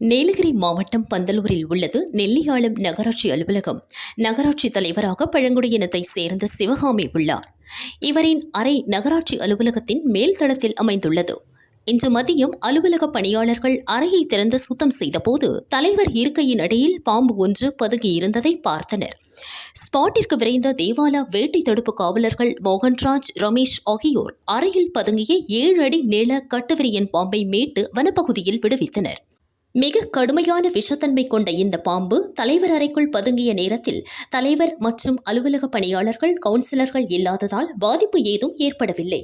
நீலகிரி மாவட்டம் பந்தலூரில் உள்ளது நெல்லியாளம் நகராட்சி அலுவலகம். நகராட்சி தலைவராக பழங்குடியினத்தை சேர்ந்த சிவகாமி உள்ளார். இவரின் அறை நகராட்சி அலுவலகத்தின் மேல்தளத்தில் அமைந்துள்ளது. இன்று மதியம் அலுவலக பணியாளர்கள் அறையை திறந்து சுத்தம் செய்தபோது தலைவர் இருக்கையின் அடியில் பாம்பு ஒன்று பதுங்கி இருந்ததை பார்த்தனர். ஸ்பாட்டிற்கு விரைந்த தேவாலா வேட்டை தடுப்பு காவலர்கள் மோகன்ராஜ் ரமேஷ் ஆகியோர் அறையில் பதுங்கிய ஏழு அடி நீள கட்டுவிரியன் பாம்பை மீட்டு வனப்பகுதியில் விடுவித்தனர். மிக கடுமையான விஷத்தன்மை கொண்ட இந்த பாம்பு தலைவர் அறைக்குள் பதுங்கிய நேரத்தில் தலைவர் மற்றும் அலுவலக பணியாளர்கள் கவுன்சிலர்கள் இல்லாததால் பாதிப்பு ஏதும் ஏற்படவில்லை.